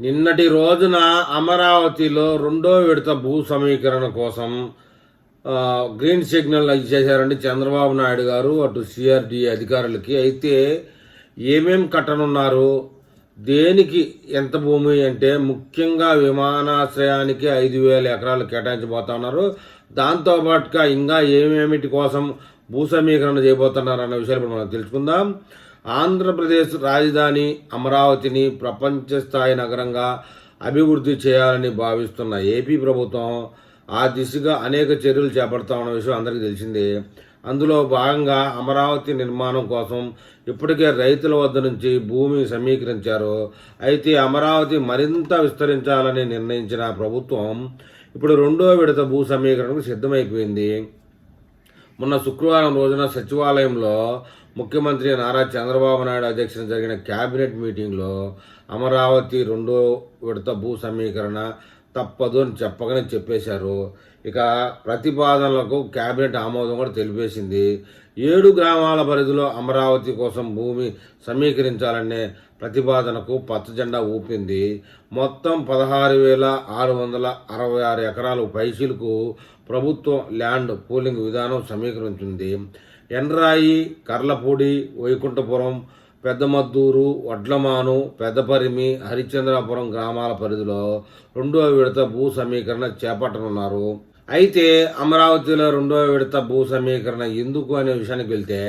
నిన్నటి రోజున అమరావతిలో రెండో విడత భూ సమీకరణ కోసం గ్రీన్ సిగ్నల్ ఇచ్చేశారండి చంద్రబాబు నాయుడు గారు అటు సిఆర్డి అధికారులకి. అయితే ఏమేం కట్టనున్నారు? దేనికి ఎంత భూమి అంటే ముఖ్యంగా విమానాశ్రయానికి ఐదు వేల ఎకరాలు కేటాయించబోతున్నారు. దాంతోపాటుగా ఇంకా ఏమేమిటి కోసం భూ సమీకరణ చేయబోతున్నారు అన్న విషయాలు ఇప్పుడు మనం తెలుసుకుందాం. ఆంధ్రప్రదేశ్ రాజధాని అమరావతిని ప్రపంచ స్థాయి నగరంగా అభివృద్ధి చేయాలని భావిస్తున్న ఏపీ ప్రభుత్వం ఆ దిశగా అనేక చర్యలు చేపడతా ఉన్న విషయం అందరికీ తెలిసిందే. అందులో భాగంగా అమరావతి నిర్మాణం కోసం ఇప్పటికే రైతుల వద్ద నుంచి భూమి సమీకరించారు. అయితే అమరావతి మరింత విస్తరించాలని నిర్ణయించిన ప్రభుత్వం ఇప్పుడు రెండో విడత భూ సమీకరణకు సిద్ధమైపోయింది. మొన్న శుక్రవారం రోజున సచివాలయంలో ముఖ్యమంత్రి నారా చంద్రబాబు నాయుడు అధ్యక్షతన జరిగిన కేబినెట్ మీటింగ్లో అమరావతి రెండో విడత భూ సమీకరణ తప్పదు అని చెప్పగానే చెప్పేశారు. ఇక ప్రతిపాదనలకు కేబినెట్ ఆమోదం కూడా తెలిపేసింది. ఏడు గ్రామాల పరిధిలో అమరావతి కోసం భూమి సమీకరించాలనే ప్రతిపాదనకు పచ్చజెండా ఊపింది. మొత్తం పదహారు వేల ఆరు వందల అరవై ఆరు ఎకరాలు పైసీలకు ప్రభుత్వం ల్యాండ్ పూలింగ్ విధానం సమీకరించింది. ఎండ్రాయి కర్లపూడి వైకుంఠపురం పెద్దమద్దూరు వడ్లమాను పెద్దపరిమి హరిశ్చంద్రాపురం గ్రామాల పరిధిలో రెండవ విడత భూ సమీకరణ చేపట్టనున్నారు. అయితే అమరావతిలో రెండవ విడత భూ సమీకరణ ఎందుకు అనే విషయానికి వెళ్తే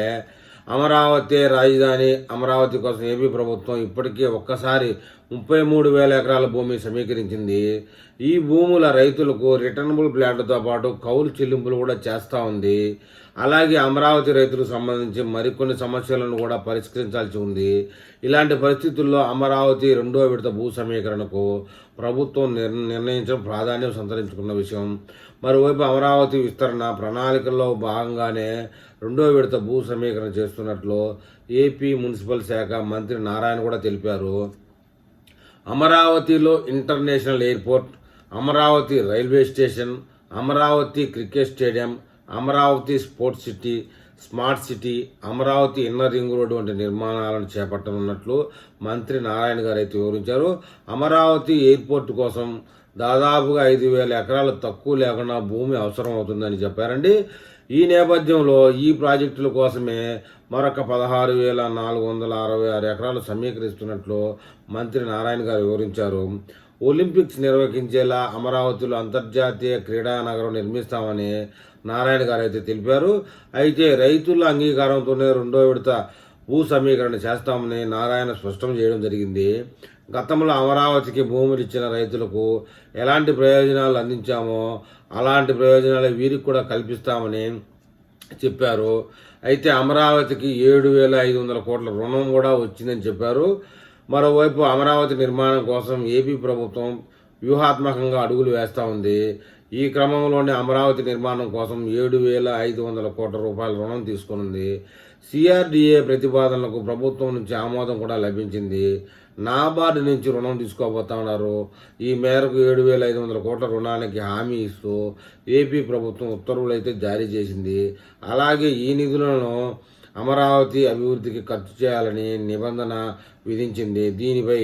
అమరావతి రాజధాని అమరావతి కోసం ఏపీ ప్రభుత్వం ఇప్పటికే ఒక్కసారి ముప్పై మూడు వేల ఎకరాల భూమి సమీకరించింది. ఈ భూముల రైతులకు రిటర్నబుల్ ప్లాట్లతో పాటు కౌలు చెల్లింపులు కూడా చేస్తూ ఉంది. అలాగే అమరావతి రైతులకు సంబంధించి మరికొన్ని సమస్యలను కూడా పరిష్కరించాల్సి ఉంది. ఇలాంటి పరిస్థితుల్లో అమరావతి రెండో విడత భూ సమీకరణకు ప్రభుత్వం నిర్ నిర్ణయించడం ప్రాధాన్యం సంతరించుకున్న విషయం. మరోవైపు అమరావతి విస్తరణ ప్రణాళికల్లో భాగంగానే రెండో విడత భూ సమీకరణ చేస్తున్నట్లు ఏపీ మున్సిపల్ శాఖ మంత్రి నారాయణ కూడా తెలిపారు. అమరావతిలో international airport Amaravati railway station Amaravati cricket stadium Amaravati sports city smart city Amaravati inner ring road వంటి నిర్మాణాలను చేపట్టనున్నట్లు మంత్రి నారాయణ గారు అయితే వివరించారు. అమరావతి ఎయిర్పోర్ట్ కోసం దాదాపుగా ఐదు వేల ఎకరాలు తక్కువ లేకుండా భూమి అవసరం అవుతుందని చెప్పారండి. ఈ నేపథ్యంలో ఈ ప్రాజెక్టుల కోసమే మరొక పదహారు వేల నాలుగు వందల అరవై ఆరు ఎకరాలు సమీకరిస్తున్నట్లు మంత్రి నారాయణ గారు వివరించారు. ఒలింపిక్స్ నిర్వహించేలా అమరావతిలో అంతర్జాతీయ క్రీడా నగరం నిర్మిస్తామని నారాయణ గారు అయితే తెలిపారు. అయితే రైతుల అంగీకారంతోనే రెండో విడత భూ సమీకరణ చేస్తామని నారాయణ స్పష్టం చేయడం జరిగింది. గతంలో అమరావతికి భూములు ఇచ్చిన రైతులకు ఎలాంటి ప్రయోజనాలు అందించామో అలాంటి ప్రయోజనాలు వీరికి కూడా కల్పిస్తామని చెప్పారు. అయితే అమరావతికి ఏడు వేల ఐదు వందల కోట్ల రుణం కూడా వచ్చిందని చెప్పారు. మరోవైపు అమరావతి నిర్మాణం కోసం ఏపీ ప్రభుత్వం వ్యూహాత్మకంగా అడుగులు వేస్తూ ఉంది. ఈ క్రమంలోనే అమరావతి నిర్మాణం కోసం ఏడు వేల ఐదు వందల కోట్ల రూపాయల రుణం తీసుకునుంది. సిఆర్డిఏ ప్రతిపాదనలకు ప్రభుత్వం నుంచి ఆమోదం కూడా లభించింది. నాబార్డు నుంచి రుణం తీసుకోబోతా ఉన్నారు ఈ మేరకు ఏడు వేల ఐదు వందల కోట్ల రుణానికి హామీ ఇస్తూ ఏపీ ప్రభుత్వం ఉత్తర్వులు అయితే జారీ చేసింది. అలాగే ఈ నిధులను అమరావతి అభివృద్ధికి ఖర్చు చేయాలని నిబంధన విధించింది. దీనిపై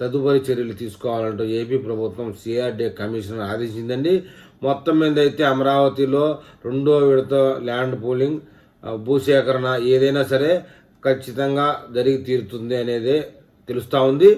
తదుపరి చర్యలు తీసుకోవాలంటూ ఏపీ ప్రభుత్వం సిఆర్డీఏ కమిషనర్ ఆదేశించిందండి. మొత్తం మీద అయితే అమరావతిలో రెండో విడత ల్యాండ్ పూలింగ్ భూసేకరణ ఏదైనా సరే ఖచ్చితంగా జరిగి తీరుతుంది అనేది తెలుస్తూ ఉంది.